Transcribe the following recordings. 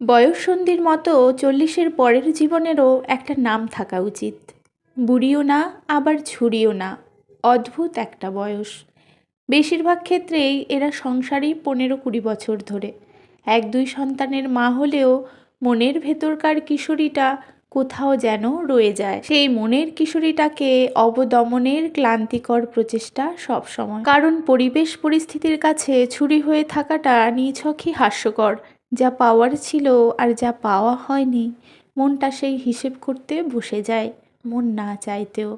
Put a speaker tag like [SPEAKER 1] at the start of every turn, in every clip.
[SPEAKER 1] বয়ঃসন্ধির মতো চল্লিশের পরের জীবনেরও একটা নাম থাকা উচিত। বুড়িও না, আবার ঝুড়িও না। অদ্ভুত একটা বয়স। বেশিরভাগ ক্ষেত্রেই এরা সংসারেই পনেরো কুড়ি বছর ধরে। এক দুই সন্তানের মা হলেও মনের ভেতরকার কিশোরীটা কোথাও যেন রয়ে যায়। সেই মনের কিশোরীটাকে অবদমনের ক্লান্তিকর প্রচেষ্টা সবসময়। কারণ পরিবেশ পরিস্থিতির কাছে ছুরি হয়ে থাকাটা নিছকই হাস্যকর। যা পাওয়ার ছিল আর যা পাওয়া হয়নি, মনটা সেই হিসেব করতে বসে যায়, মন না চাইতেও।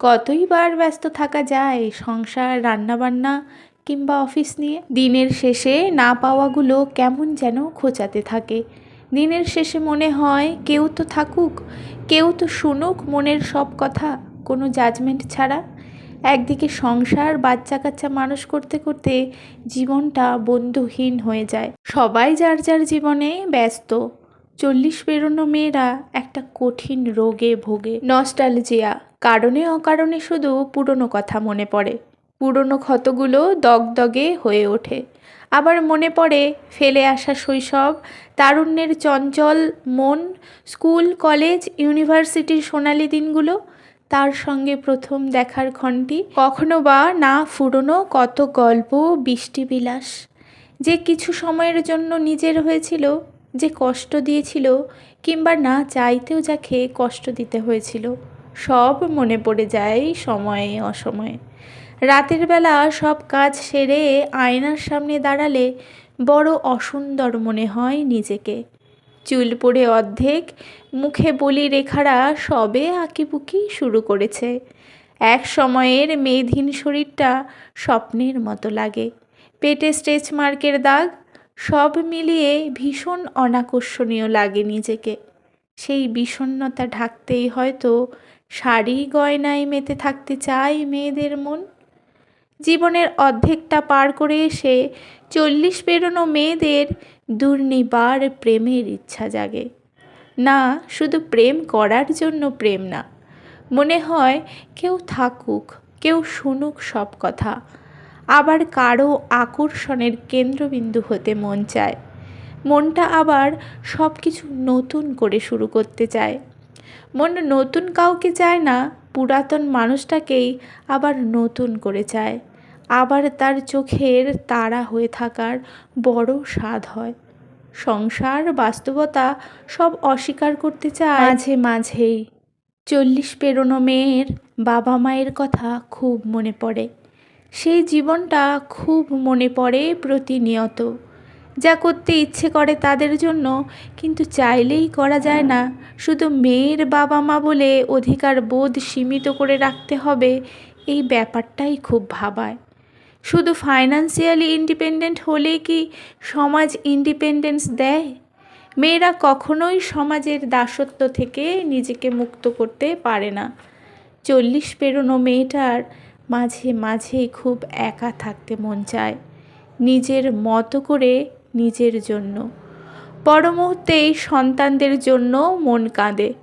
[SPEAKER 1] কতই বার ব্যস্ত থাকা যায়, সংসার, রান্নাবান্না কিংবা অফিস নিয়ে। দিনের শেষে না পাওয়াগুলো কেমন যেন খোঁচাতে থাকে। দিনের শেষে মনে হয় কেউ তো থাকুক, কেউ তো শুনুক মনের সব কথা, কোনো জাজমেন্ট ছাড়া। একদিকে সংসার বাচ্চা কাচ্চা মানুষ করতে করতে জীবনটা বন্ধুহীন হয়ে যায়। সবাই যার যার জীবনে ব্যস্ত, চল্লিশ পেরোনো মেয়েরা একটা কঠিন রোগে ভোগে। নস্টালজিয়া, কারণে অকারণে শুধু পুরনো কথা মনে পড়ে। পুরনো ক্ষতগুলো দগদগে হয়ে ওঠে। আবার মনে পড়ে ফেলে আসা শৈশব, তারুণ্যের চঞ্চল মন, স্কুল, কলেজ, ইউনিভার্সিটির সোনালি দিনগুলো তার সঙ্গে প্রথম দেখার ক্ষণটি কখনো বা না ফুরনো কত গল্প বৃষ্টিবিলাস যে কিছু সময়ের জন্য নিজের হয়েছিল, যে কষ্ট দিয়েছিল, কিংবা না চাইতেও যাকে কষ্ট দিতে হয়েছিল, সব মনে পড়ে যায় সময়ে অসময়ে। রাতের বেলা সব কাজ সেরে আয়নার সামনে দাঁড়ালে বড় অসুন্দর মনে হয় নিজেকে। চুল পড়ে অর্ধেক, মুখে বলি রেখারা সবে আঁকিবুকি শুরু করেছে। এক সময়ের মেধহীন শরীরটা স্বপ্নের মতো লাগে। পেটে স্ট্রেচ মার্কের দাগ, সব মিলিয়ে ভীষণ অনাকর্ষণীয় লাগে নিজেকে। সেই বিষণ্নতা ঢাকতেই হয়তো শাড়ি গয়নায় মেতে থাকতে চায় মেয়েদের মন। জীবনের অর্ধেকটা পার করে এসে চল্লিশ পেরোনো মেয়েদের দুর্নিবার প্রেমের ইচ্ছা জাগে। না, শুধু প্রেম করার জন্য প্রেম না। মনে হয় কেউ থাকুক, কেউ শুনুক সব কথা। আবার কারও আকর্ষণের কেন্দ্রবিন্দু হতে মন চায়। মনটা আবার সব কিছু নতুন করে শুরু করতে চায়। মন নতুন কাউকে চায় না পুরাতন মানুষটাকেই আবার নতুন করে চায়। আবার তার চোখের তারা হয়ে থাকার বড় স্বাদ হয়। সংসার, বাস্তবতা সব অস্বীকার করতে চায় মাঝে মাঝেই। চল্লিশ পেরোনো মেয়ের বাবা মায়ের কথা খুব মনে পড়ে। সেই জীবনটা খুব মনে পড়ে প্রতিনিয়ত। যা করতে ইচ্ছে করে তাদের জন্য, কিন্তু চাইলেই করা যায় না। শুধু মেয়ের বাবা মা বলে অধিকার বোধ সীমিত করে রাখতে হবে, এই ব্যাপারটাই খুব ভাবায়। শুধু ফাইন্যান্সিয়ালি ইন্ডিপেন্ডেন্ট হলে কি সমাজ ইন্ডিপেন্ডেন্স দেয়? মেয়েরা কখনোই সমাজের দাসত্ব থেকে নিজেকে মুক্ত করতে পারে না। চল্লিশ পেরোনো মেয়েটার মাঝে মাঝেই খুব একা থাকতে মন চায়। নিজের মতো করে নিজের জন্য। পর মুহূর্তেই সন্তানদের জন্য মন কাঁদে।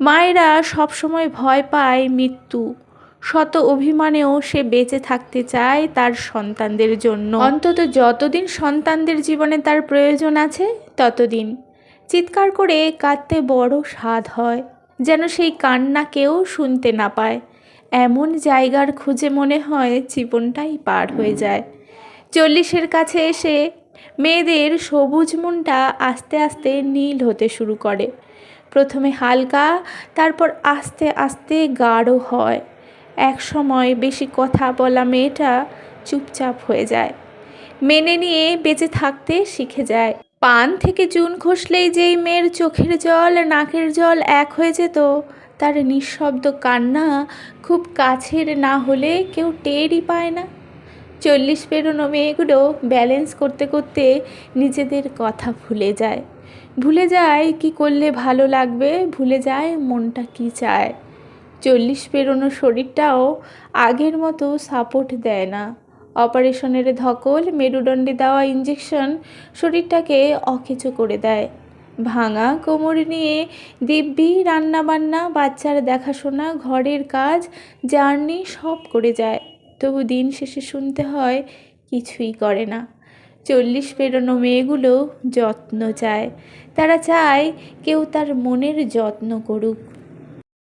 [SPEAKER 1] মায়েরা সবসময় ভয় পায় মৃত্যু। শত অভিমানেও সে বেঁচে থাকতে চায় তার সন্তানদের জন্য। অন্তত যতদিন সন্তানদের জীবনে তার প্রয়োজন আছে, ততদিন। চিৎকার করে কাঁদতে বড় স্বাদ হয়, যেন সেই কান্না কেউ শুনতে না পায়। এমন জায়গার খুঁজে মনে হয় জীবনটাই পার হয়ে যায়। চল্লিশের কাছে এসে মেয়েদের সবুজ মনটা আস্তে আস্তে নীল হতে শুরু করে। প্রথমে হালকা, তারপর আস্তে আস্তে গাঢ় হয়। এক সময় বেশি কথা বলা মেয়েটা চুপচাপ হয়ে যায়। মেনে নিয়ে বেঁচে থাকতে শিখে যায়। পান থেকে চুন খসলেই যেই মেয়ের চোখের জল, নাকের জল এক হয়ে যেত, তার নিঃশব্দ কান্না খুব কাছের না হলে কেউ টেরই পায় না। চল্লিশ পেরোনো মেয়েগুলো ব্যালেন্স করতে করতে নিজেদের কথা ভুলে যায়। ভুলে যায় কি করলে ভালো লাগবে, ভুলে যায় মনটা কি চায়। চল্লিশ পেরোনো শরীরটাও আগের মতো সাপোর্ট দেয় না। অপারেশনের ধকল, মেরুদণ্ডে দেওয়া ইঞ্জেকশন শরীরটাকে অকেচো করে দেয়। ভাঙা কোমর নিয়ে দিব্যি রান্নাবান্না, বাচ্চার দেখাশোনা, ঘরের কাজ, জার্নি সব করে যায়। তবু দিন শেষে শুনতে হয় কিছুই করে না। চল্লিশ পেরোনো মেয়েগুলো যত্ন চায়। তারা চায় কেউ তার মনের যত্ন করুক।